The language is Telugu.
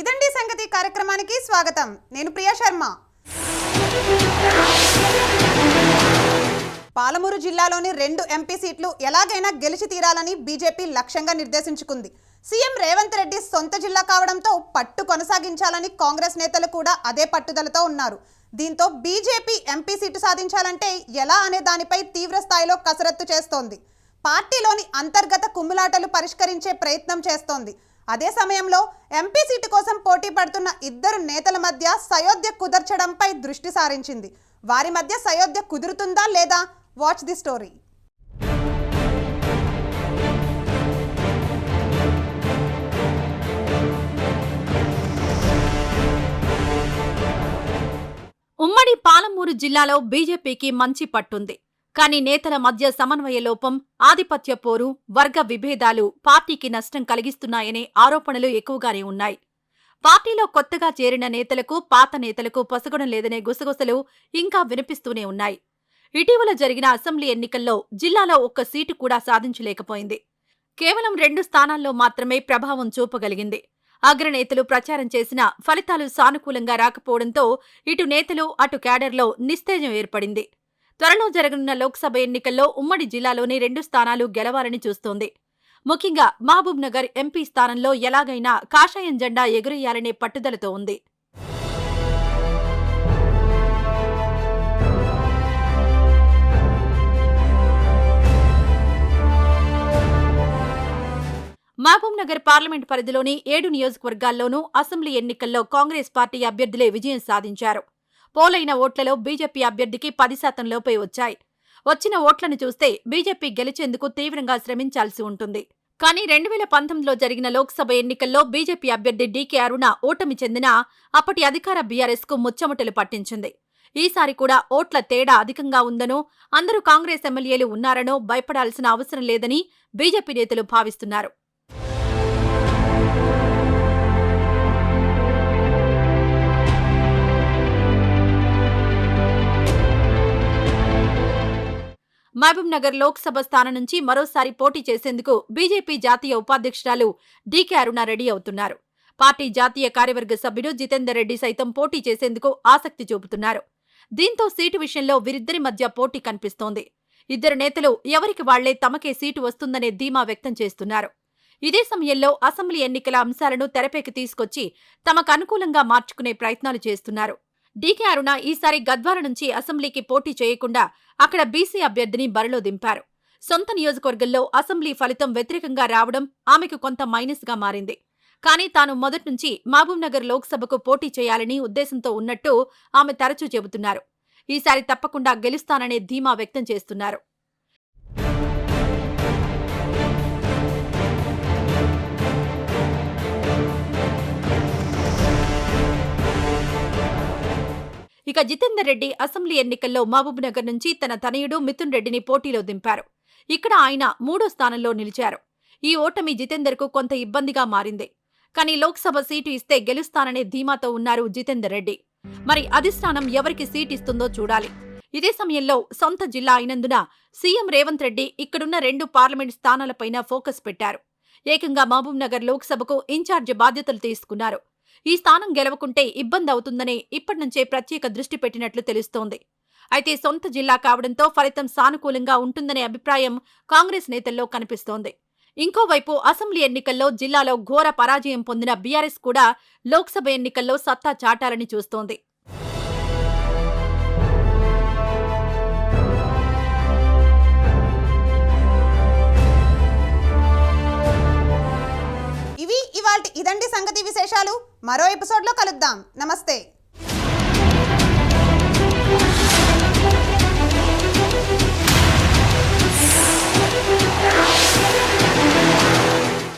ఇదండి సంగతి కార్యక్రమానికి స్వాగతం. నేను ప్రియా శర్మ. పాలమూరు జిల్లాలోని రెండు ఎంపీ సీట్లు ఎలాగైనా గెలిచి తీరాలని బీజేపీ లక్ష్యంగా నిర్దేశించుకుంది. సీఎం రేవంత్ రెడ్డి సొంత జిల్లా కావడంతో పట్టు కొనసాగించాలని కాంగ్రెస్ నేతలు కూడా అదే పట్టుదలతో ఉన్నారు. దీంతో బీజేపీ ఎంపీ సీటు సాధించాలంటే ఎలా అనే దానిపై తీవ్ర స్థాయిలో కసరత్తు చేస్తోంది. పార్టీలోని అంతర్గత కుమ్ములాటలు పరిష్కరించే ప్రయత్నం చేస్తోంది. అదే సమయంలో ఎంపీ సీటు కోసం పోటీ పడుతున్న ఇద్దరు నేతల మధ్య సయోధ్య కుదర్చడంపై దృష్టి సారించింది. వారి మధ్య సయోధ్య కుదురుతుందా లేదా? వాచ్ ది స్టోరీ ఉమ్మడి పాలమూరు జిల్లాలో బీజేపీకి మంచి పట్టుంది. కానీ నేతల మధ్య సమన్వయ లోపం ఆధిపత్య పోరు వర్గ విభేదాలు పార్టీకి నష్టం కలిగిస్తున్నాయనే ఆరోపణలు ఎక్కువగానే ఉన్నాయి. పార్టీలో కొత్తగా చేరిన నేతలకు పాత నేతలకు పొసగడం లేదనే గుసగుసలు ఇంకా వినిపిస్తూనే ఉన్నాయి. ఇటీవల జరిగిన అసెంబ్లీ ఎన్నికల్లో జిల్లాలో ఒక్క సీటు కూడా సాధించలేకపోయింది. కేవలం రెండు స్థానాల్లో మాత్రమే ప్రభావం చూపగలిగింది. అగ్రనేతలు ప్రచారం చేసిన ఫలితాలు సానుకూలంగా రాకపోవడంతో ఇటు నేతలు అటు క్యాడర్లో నిస్తేజం ఏర్పడింది. త్వరలో జరగనున్న లోక్సభ ఎన్నికల్లో ఉమ్మడి జిల్లాలోని రెండు స్థానాలు గెలవాలని చూస్తోంది. ముఖ్యంగా మహబూబ్ నగర్ ఎంపీ స్థానంలో ఎలాగైనా కాషాయం జెండా ఎగురేయాలనే పట్టుదలతో ఉంది. మహబూబ్ నగర్ పార్లమెంట్ పరిధిలోని ఏడు నియోజకవర్గాల్లోనూ అసెంబ్లీ ఎన్నికల్లో కాంగ్రెస్ పార్టీ అభ్యర్థులే విజయం సాధించారు. పోలైన ఓట్లలో బీజేపీ అభ్యర్థికి పది శాతం లోపే వచ్చాయి. వచ్చిన ఓట్లను చూస్తే బీజేపీ గెలిచేందుకు తీవ్రంగా శ్రమించాల్సి ఉంటుంది. కానీ రెండు వేల పంతొమ్మిదిలో జరిగిన లోక్సభ ఎన్నికల్లో బీజేపీ అభ్యర్థి డీకే అరుణ ఓటమి చెందిన అప్పటి అధికార బీఆర్ఎస్కు ముచ్చమటలు పట్టించింది. ఈసారి కూడా ఓట్ల తేడా అధికంగా ఉందనో అందరూ కాంగ్రెస్ ఎమ్మెల్యేలు ఉన్నారనో భయపడాల్సిన అవసరం లేదని బీజేపీ నేతలు భావిస్తున్నారు. మహబూబ్ నగర్ లోక్సభ స్థానం నుంచి మరోసారి పోటీ చేసేందుకు బీజేపీ జాతీయ ఉపాధ్యక్షురాలు డీకే అరుణ రెడీ అవుతున్నారు. పార్టీ జాతీయ కార్యవర్గ సభ్యుడు జితేందర్ రెడ్డి సైతం పోటీ చేసేందుకు ఆసక్తి చూపుతున్నారు. దీంతో సీటు విషయంలో వీరిద్దరి మధ్య పోటీ కనిపిస్తోంది. ఇద్దరు నేతలు ఎవరికి వాళ్ళే తమకే సీటు వస్తుందనే ధీమా వ్యక్తం చేస్తున్నారు. ఇదే సమయంలో అసెంబ్లీ ఎన్నికల అంశాలను తెరపైకి తీసుకొచ్చి తమకు అనుకూలంగా మార్చుకునే ప్రయత్నాలు చేస్తున్నారు. డీకే అరుణ ఈసారి గద్వాల నుంచి అసెంబ్లీకి పోటీ చేయకుండా అక్కడ బీసీ అభ్యర్థిని బరిలో దింపారు. సొంత నియోజకవర్గంలో అసెంబ్లీ ఫలితం వ్యతిరేకంగా రావడం ఆమెకు కొంత మైనస్గా మారింది. కానీ తాను మొదట్నుంచి మహబూబ్నగర్ లోక్సభకు పోటీ చేయాలని ఉద్దేశంతో ఉన్నట్టు ఆమె తరచూ చెబుతున్నారు. ఈసారి తప్పకుండా గెలుస్తాననే ధీమా వ్యక్తం చేస్తున్నారు. ఇక జితేందర్ రెడ్డి అసెంబ్లీ ఎన్నికల్లో మహబూబ్నగర్ నుంచి తన తనయుడు మిథున్ రెడ్డిని పోటీలో దింపారు. ఇక్కడ ఆయన మూడో స్థానంలో నిలిచారు. ఈ ఓటమి జితేందర్కు కొంత ఇబ్బందిగా మారింది. కానీ లోక్సభ సీటు ఇస్తే గెలుస్తాననే ధీమాతో ఉన్నారు జితేందర్ రెడ్డి. మరి అధిష్టానం ఎవరికి సీట్ ఇస్తుందో చూడాలి. ఇదే సమయంలో సొంత జిల్లా అయినందున సీఎం రేవంత్ రెడ్డి ఇక్కడున్న రెండు పార్లమెంట్ స్థానాలపైన ఫోకస్ పెట్టారు. ఏకంగా మహబూబ్నగర్ లోక్సభకు ఇన్ఛార్జ్ బాధ్యతలు తీసుకున్నారు. ఈ స్థానం గెలవకుంటే ఇబ్బంది అవుతుందనే ఇప్పటినుంచే ప్రత్యేక దృష్టి పెట్టినట్లు తెలుస్తోంది. అయితే సొంత జిల్లా కావడంతో ఫలితం సానుకూలంగా ఉంటుందనే అభిప్రాయం కాంగ్రెస్ నేతల్లో కనిపిస్తోంది. ఇంకోవైపు అసెంబ్లీ ఎన్నికల్లో జిల్లాలో ఘోర పరాజయం పొందిన బీఆర్ఎస్ కూడా లోక్సభ ఎన్నికల్లో సత్తా చాటాలని చూస్తోంది. ఇవి ఇవాల్టి ఇదండి సంగతి విశేషాలు. మరో ఎపిసోడ్లో కలుద్దాం. నమస్తే.